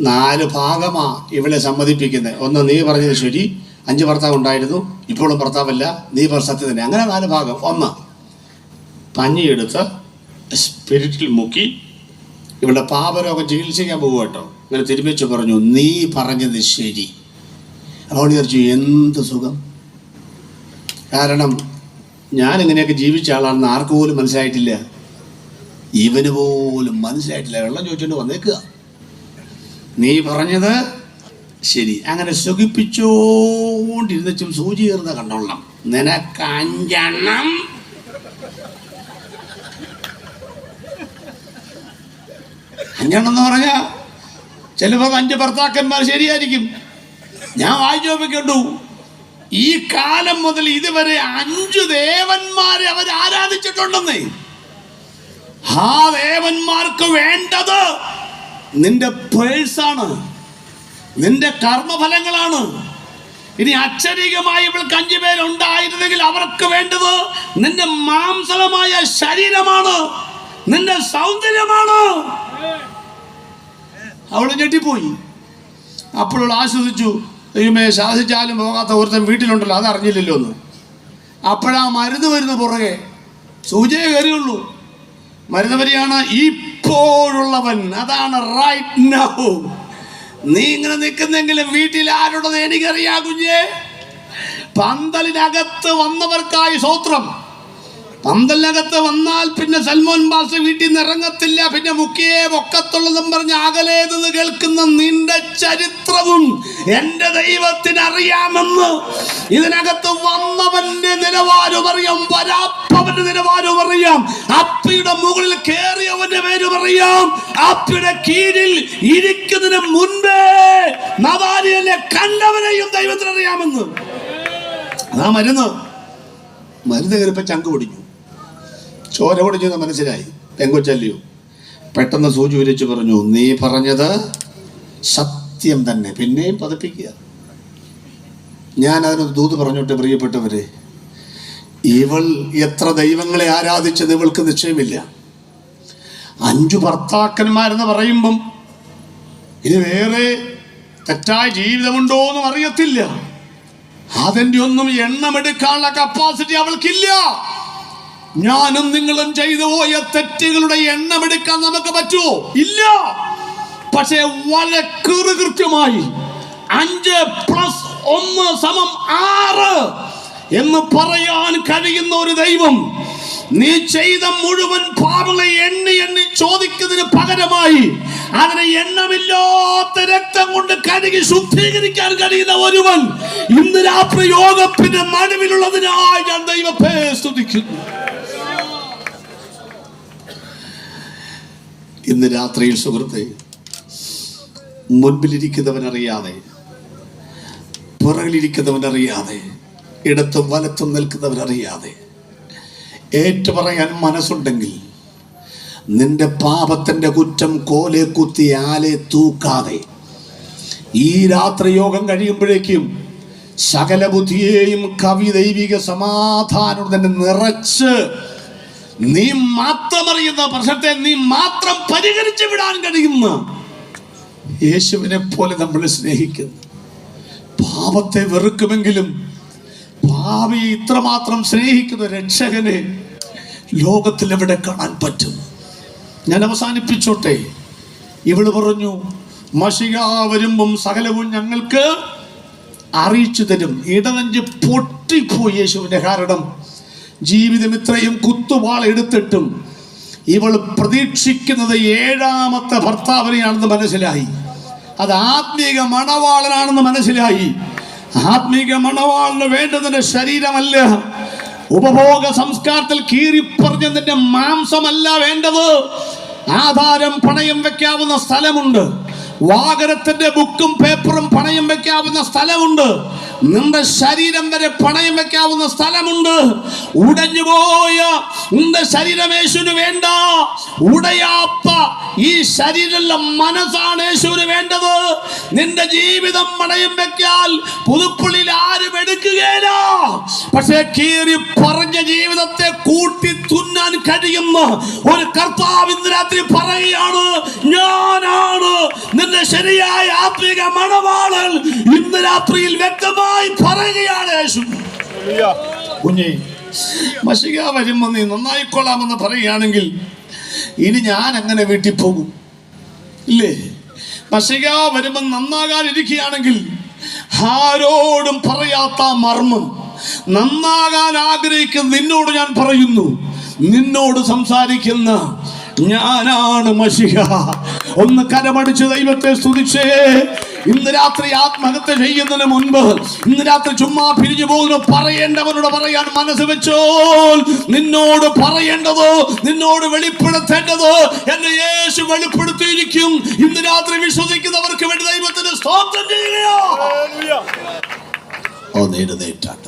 നാല് ഭാഗമാ ഇവളെ സമ്മതിപ്പിക്കുന്നത് ഒന്ന് നീ പറഞ്ഞത് ശരി അഞ്ച് ഭർത്താവ് ഉണ്ടായിരുന്നു ഇപ്പോഴും ഭർത്താവല്ല നീ സത്യം തന്നെ. അങ്ങനെ നാല് ഭാഗം. ഒന്ന് പഞ്ഞിയെടുത്ത് സ്പിരിറ്റിൽ മുക്കി ഇവളുടെ പാപരോഗം ചികിത്സിക്കാൻ പോകുക കേട്ടോ. അങ്ങനെ തിരുമിച്ച് പറഞ്ഞു നീ പറഞ്ഞത് ശരി. അപ്പോൾ വിചാരിച്ചു എന്ത് സുഖം? കാരണം ഞാൻ ഇങ്ങനെയൊക്കെ ജീവിച്ച ആളാണെന്ന് ആർക്കു പോലും മനസ്സിലായിട്ടില്ല. ഇവന് പോലും മനസ്സിലായിട്ടില്ല. വെള്ളം ചോദിച്ചുകൊണ്ട് വന്നേക്കുക നീ പറഞ്ഞത് ശരി. അങ്ങനെ സുഖിപ്പിച്ചോണ്ടിരുന്നച്ചും സൂചി കയറുന്ന കണ്ടോളണം. നിനക്ക് അഞ്ചെണ്ണം. അഞ്ചെണ്ണം എന്ന് പറഞ്ഞ ചിലപ്പോൾ അഞ്ച് ഭർത്താക്കന്മാർ ശരിയായിരിക്കും. ഞാൻ വായിച്ചു നോക്കിക്കണ്ടു. ഈ കാലം മുതൽ ഇതുവരെ അഞ്ചു ദേവന്മാരെ അവർ ആരാധിച്ചിട്ടുണ്ടെന്നേ ആ ദേവന്മാർക്ക് വേണ്ടത് നിന്റെ പേഴ്സാണ്. നിന്റെ കർമ്മഫലങ്ങളാണ്. ഇനി അക്ഷരികമായി ഇവൾക്ക് അഞ്ചു പേരുണ്ടായിരുന്നെങ്കിൽ അവർക്ക് വേണ്ടത് നിന്റെ മാംസളമായ ശരീരമാണ്. നിന്റെ സൗന്ദര്യമാണ്. അവൾ ഞെട്ടിപ്പോയി. അപ്പോൾ ആശ്വസിച്ചു. ദൈവമേ ശാസിച്ചാലും പോകാത്ത ഒരുത്തൻ വീട്ടിലുണ്ടല്ലോ അത് അറിഞ്ഞില്ലല്ലോ അപ്പോഴാ മരുന്ന് വരുന്ന പുറകെ സൂചിയെ കയറിയുള്ളൂ. മരുന്ന് വരികയാണ് ഇപ്പോഴുള്ളവൻ. അതാണ് റൈറ്റ് നൗ നീ ഇങ്ങനെ നിൽക്കുന്നെങ്കിലും വീട്ടിൽ ആരുടേത് എനിക്കറിയാ കുഞ്ഞേ. പന്തലിനകത്ത് വന്നവർക്കായി സ്വത്രം. പന്തലിനകത്ത് വന്നാൽ പിന്നെ സൽമോൻ ബാസ് വീട്ടിൽ നിന്ന് ഇറങ്ങത്തില്ല. പിന്നെ മുക്കിയേ പൊക്കത്തുള്ളതും പറഞ്ഞ് അകലേതെന്ന് കേൾക്കുന്ന നിന്റെ ചരിത്രവും എന്റെ ദൈവത്തിന് അറിയാമെന്ന് ഇതിനകത്ത് വന്നവന്റെ നിലവാരം അറിയാം വരാത്തവന്റെ നിലവാരം അറിയാം അപ്പിയുടെ മുകളിൽ കയറിയവന്റെ പേരും അറിയാം അപ്പിയുടെ കീഴിൽ ഇരിക്കുന്നതിന് മുൻപേ നവാരിയലെ കണ്ടവനെയും ദൈവത്തിന് അറിയാമെന്ന്. അതാ മരുന്ന്. മരുന്ന് കയറിപ്പോ ചങ്ക് പൊടിഞ്ഞു. ചോര പൊടിഞ്ഞെന്ന് മനസ്സിലായി. പെങ്കൊച്ചല്ലയോ? പെട്ടെന്ന് സൂചി ഉരിച്ചു പറഞ്ഞു നീ പറഞ്ഞത് സത്യം തന്നെ. പിന്നെയും പതിപ്പിക്കുക. ഞാൻ അതിനൊരു ദൂത് പറഞ്ഞോട്ടെ പ്രിയപ്പെട്ടവരെ ഇവൾ എത്ര ദൈവങ്ങളെ ആരാധിച്ചത് ഇവൾക്ക് നിശ്ചയമില്ല. അഞ്ചു ഭർത്താക്കന്മാരെന്ന് പറയുമ്പം ഇനി വേറെ തെറ്റായ ജീവിതമുണ്ടോ എന്നും അറിയത്തില്ല. അതിന്റെ ഒന്നും എണ്ണമെടുക്കാനുള്ള കപ്പാസിറ്റി അവൾക്കില്ല. ഞാനും നിങ്ങളും ചെയ്തു പോയ തെറ്റുകളുടെ എണ്ണമെടുക്കാൻ നമുക്ക് പറ്റുമോ ഇല്ല. പക്ഷേ വളരെ കൃത്യമായി അഞ്ച് പ്ലസ് ഒന്ന് സമം ആറ് എന്ന് പറയാൻ കഴിയുന്ന ഒരു ദൈവം നീ ചെയ്ത മുഴുവൻ പാപങ്ങളെ എണ്ണി എണ്ണി ചോദിക്കുന്നതിന് പകരമായി അതിനെ എണ്ണമില്ലാത്ത രക്തം കൊണ്ട് കഴുകി ശുദ്ധീകരിക്കാൻ കഴിയുന്ന ഒരുവൻ ഇന്ന് രാത്രി യോഗത്തിന്റെ നടുവിലുള്ളതിനായി ഞാൻ ദൈവത്തെ സ്തുതിക്കുന്നു. ഇന്ന് രാത്രിയിൽ സുഹൃത്തെ മുൻപിലിരിക്കുന്നവനറിയാതെ പുറകിലിരിക്കുന്നവനറിയാതെ ഇടത്തും വലത്തും നിൽക്കുന്നവനറിയാതെ. ഏറ്റുപറയാൻ മനസ്സുണ്ടെങ്കിൽ നിന്റെ പാപത്തിന്റെ കുറ്റം കോലെ കുത്തി ആലെ തൂക്കാതെ ഈ രാത്രി യോഗം കഴിയുമ്പോഴേക്കും സകല ബുദ്ധിയെയും കവി ദൈവിക സമാധാനം തന്നെ നിറച്ച് നീ മാത്രം അറിയുന്ന പ്രശ്നത്തെ നീ മാത്രം പരിഹരിച്ചു വിടാൻ കഴിയുന്ന യേശുവിനെ പോലെ നമ്മൾ സ്നേഹിക്കുന്നു. പാപത്തെ വെറുക്കുമെങ്കിലും ഭാവി ഇത്രമാത്രം സ്നേഹിക്കുന്ന രക്ഷകനെ ലോകത്തിൽ എവിടെ കാണാൻ പറ്റും? ഞാൻ അവസാനിപ്പിച്ചോട്ടെ. ഇവൾ പറഞ്ഞു മഷിക വരുമ്പം സകലവും ഞങ്ങൾക്ക് അറിയിച്ചു തരും. ഇടനഞ്ച് പൊട്ടിപ്പോയി യേശുവിന്റെ കാരണം. ജീവിതം ഇത്രയും കുത്തുവാൾ എടുത്തിട്ടും ഇവൾ പ്രതീക്ഷിക്കുന്നത് ഏഴാമത്തെ ഭർത്താവിനെയാണെന്ന് മനസ്സിലായി. അത് ആത്മീക മണവാളനാണെന്ന് മനസ്സിലായി. ആത്മീക മണവാളിന് വേണ്ടതിന്റെ ശരീരമല്ല. ഉപഭോഗ സംസ്കാരത്തിൽ കീറിപ്പറഞ്ഞതിന്റെ മാംസമല്ല വേണ്ടത്. ആധാരം പണയം വെക്കാവുന്ന സ്ഥലമുണ്ട്. വാകരത്തിന്റെ ബുക്കും പേപ്പറും പണയം വെക്കാവുന്ന സ്ഥലമുണ്ട്. നിന്റെ ശരീരം വരെ പണയം വെക്കാവുന്ന സ്ഥലമുണ്ട്. ഉടഞ്ഞുപോയ നിന്റെ ശരീരം യേശുവിന് വേണ്ട. ഉടയാത്ത ഈ ശരീരമുള്ള മനസ്സാണ് യേശുവിന് വേണ്ടത്. നിന്റെ ജീവിതം പണയം വെക്കാൽ പുതുപ്പുള്ളിൽ ആരും എടുക്കുകയില്ല. പക്ഷേ കീറി പറഞ്ഞ ജീവിതത്തെ കൂട്ടി തുന്നാൻ കഴിയുന്ന ഒരു കർത്താവ് ഇന്ന് രാത്രി പറയുകയാണ് ഞാനാണ് നിന്റെ ശരിയായ ആത്മീക മണവാളൻ. ഇന്ന് രാത്രിയിൽ വ്യക്തമായി പറയുകയാണ് യേശു. കുഞ്ഞി മഷിക വരുമ്പോ നീ നന്നായിക്കൊള്ളാമെന്ന് പറയുകയാണെങ്കിൽ ഇനി ഞാൻ അങ്ങനെ വീട്ടിൽ പോകും. ഇല്ലേ? മഷിക വരുമ്പം നന്നാകാനിരിക്കുകയാണെങ്കിൽ ആരോടും പറയാത്ത മർമ്മം. നന്നാകാൻ ആഗ്രഹിക്കുന്ന നിന്നോട് ഞാൻ പറയുന്നു. നിന്നോട് സംസാരിക്കുന്ന ഞാനാണ് മഷിക ഒന്ന് കരമടിച്ച് ദൈവത്തെ സ്തുതിച്ചേ. ഇന്ന് രാത്രി ആത്മഹത്യ ചെയ്യുന്നതിന് മുൻപ് ഇന്ന് രാത്രി ചുമ്മാ പിരിഞ്ഞു പോകുന്നു. പറയേണ്ടവനോട് പറയാൻ മനസ്സ് വെച്ചോ നിന്നോട് പറയേണ്ടതോ നിന്നോട് വെളിപ്പെടുത്തേണ്ടതോ എന്നെ യേശു വെളിപ്പെടുത്തിയിരിക്കും. ഇന്ന് രാത്രി വിശ്വസിക്കുന്നവർക്ക് വേണ്ടി ദൈവത്തിന് സ്തോത്രം ചെയ്യുകയോ ഓ നേടുന്നേറ്റാട്ടെ